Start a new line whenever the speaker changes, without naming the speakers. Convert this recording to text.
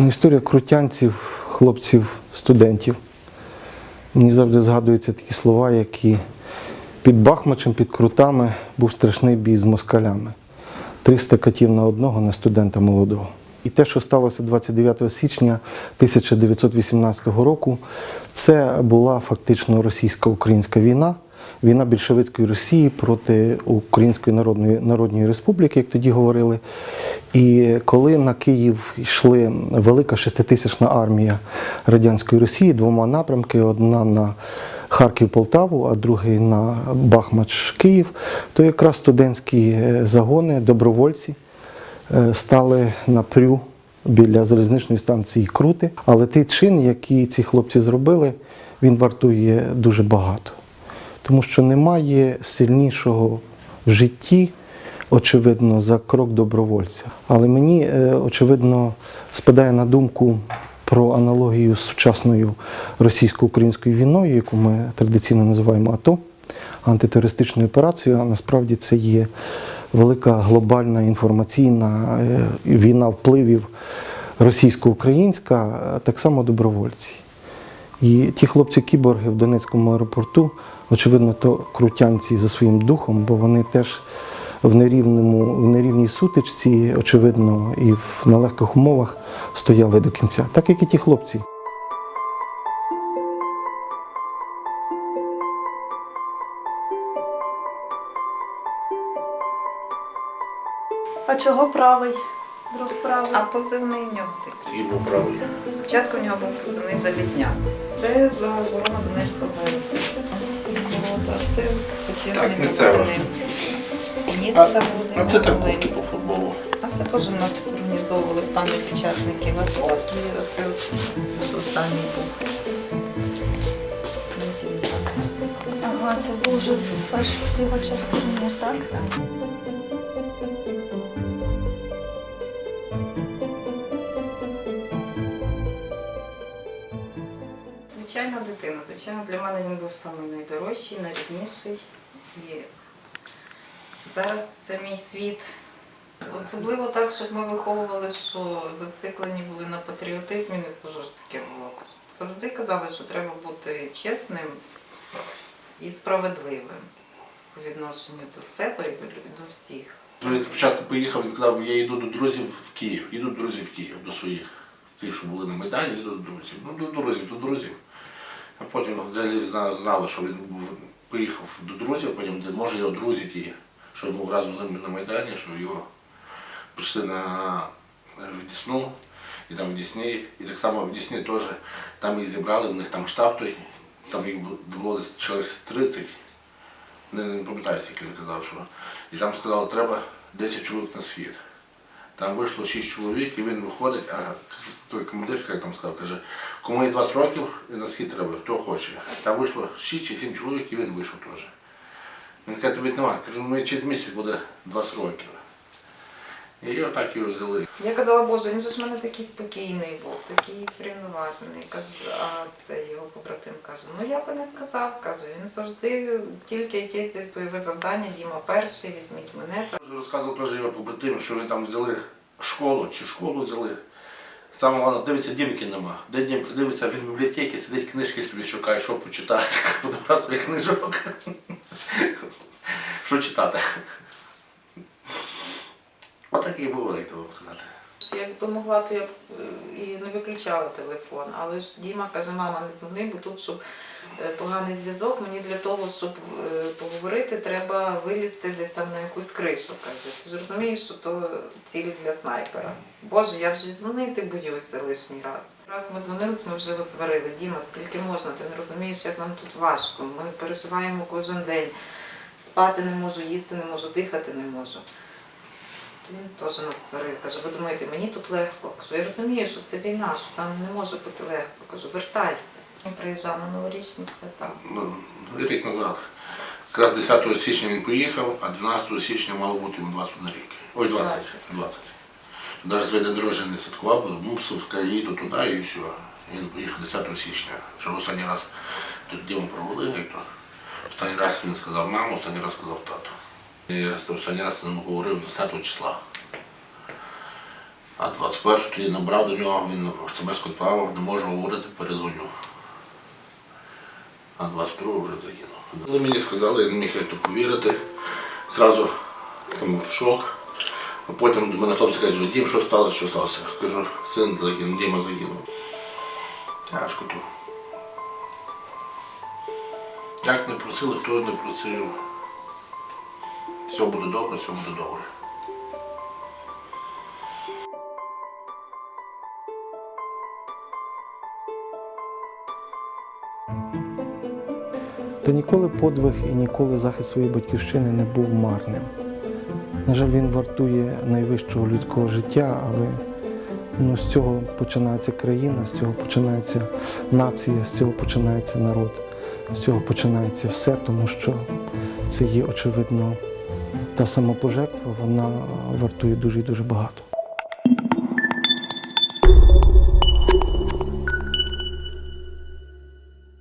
Ну, історія крутянців, хлопців, студентів. Мені завжди згадуються такі слова, які під Бахмачем, під крутами був страшний бій з москалями. 300 катів на одного на студента молодого. І те, що сталося 29 січня 1918 року, це була фактично російсько-українська війна, війна більшовицької Росії проти Української Народної, Народної Республіки, як тоді говорили. І коли на Київ йшли велика шеститисячна армія радянської Росії, двома напрямки: одна на Харків-Полтаву, а другий на Бахмач-Київ, то якраз студентські е, загони, добровольці е, стали на прю біля залізничної станції Крути. Але той чин, який ці хлопці зробили, він вартує дуже багато. Тому що немає сильнішого в житті, очевидно, за крок добровольця. Але мені, е, очевидно, спадає на думку про аналогію з сучасною російсько-українською війною, яку ми традиційно називаємо АТО, антитерористичною операцією. А насправді це є велика глобальна інформаційна е, війна впливів російсько-українська, так само добровольці. І ті хлопці-кіборги в Донецькому аеропорту, очевидно, то крутянці за своїм духом, бо вони теж в нерівному, в нерівній сутичці, очевидно, і в нелегких умовах стояли до кінця, так як і ті хлопці.
А чого правий? Друг правий.
А позивний в нього такий.
Був правий.
Спочатку в нього був позивний залізняк. Це за оборону Донецького це почесний міста
це так
Волинського.
було.
А це теж у нас організовували в пам'ять учасників АТО. І це останній був.
Ага, це був вже перший його частині, так?
Звичайна дитина. Звичайно, для мене він був самий найдорожчий, найрідніший. І зараз це мій світ. Особливо так, щоб ми виховували, що зациклені були на патріотизмі, не скажу ж таке було. Завжди казали, що треба бути чесним і справедливим по відношенню до себе і до, до всіх.
Він спочатку поїхав, він сказав, я йду до друзів в Київ. Їду до друзів в Київ, до своїх. Тих, що були на Майдані, їду до друзів. Ну, до друзів, до друзів. А потім друзів знали, що він поїхав до друзів, потім може його друзі ті, що був разом з ним на Майдані, що його прийшли на в Дісну, і там в Дісні, і так само в Дісні теж там їх зібрали, в них там штаб той, там їх було десь чоловік 30. Не, не пам'ятаю, скільки він казав, що. І там сказали, треба 10 чоловік на світ. Там вийшло 6 чоловік, і він виходить, а той командир, як там сказав, каже, кому є 20 років, і на схід треба, хто хоче. Там вийшло 6 чи 7 чоловік, і він вийшов теж. Він каже, тобі немає. Кажу, ну через місяць буде 20 років. І отак його взяли.
Я казала, Боже, він же ж в мене такий спокійний був, такий врівноважений. Каже, а це його побратим каже, ну я би не сказав, каже, він завжди тільки якесь десь бойове завдання, Діма перший, візьміть мене.
Вже розказував теж його побратимів, що вони там взяли школу чи школу взяли. Саме головне, дивиться, Дімки нема. Де Дімка? Дивиться, він в бібліотеці сидить, книжки собі шукає, що почитати. Подобрав собі книжок. Що читати? Отакий був, як то вам сказати.
Якби могла, то я б е, і не виключала телефон. Але ж Діма каже, мама, не дзвони, бо тут, щоб е, поганий зв'язок, мені для того, щоб е, поговорити, треба вилізти десь там на якусь кришу. Каже, ти ж розумієш, що то ціль для снайпера. Боже, я вже дзвонити боюся лишній раз. Раз ми дзвонили, то ми вже його. Діма, скільки можна? Ти не розумієш, як нам тут важко. Ми переживаємо кожен день. Спати не можу, їсти не можу, дихати не можу. Він теж нас сварив. Каже, ви думаєте, мені тут легко? Кажу, я розумію, що це війна, що там не може бути легко. Кажу, вертайся. Він приїжджав на новорічні свята.
Ну, рік назад. Якраз 10 січня він поїхав, а 12 січня мало бути йому 21 рік. Ой, 20. 20. Навіть своє день народження не святкував, бо мусив, сказав, їду туди і все. Він поїхав 10 січня. Що останній раз тут дівом провели, як то. Останній раз він сказав маму, останній раз сказав тату. Я з ним говорив 10 числа. А 21 тоді набрав до нього, він смс відправив, не можу говорити, перезвоню. А 22 вже загинув. Коли мені сказали, я не міг то повірити. Зразу там в шок. А потім до мене хлопці кажуть, Дім, що сталося, що сталося? Кажу, син загинув, Діма загинув. Тяжко тут. Як не просили, хто не просив. Все буде добре, все буде добре.
Та ніколи подвиг і ніколи захист своєї батьківщини не був марним. На жаль, він вартує найвищого людського життя, але ну, з цього починається країна, з цього починається нація, з цього починається народ, з цього починається все, тому що це є очевидно та самопожертва, вона вартує дуже і дуже багато.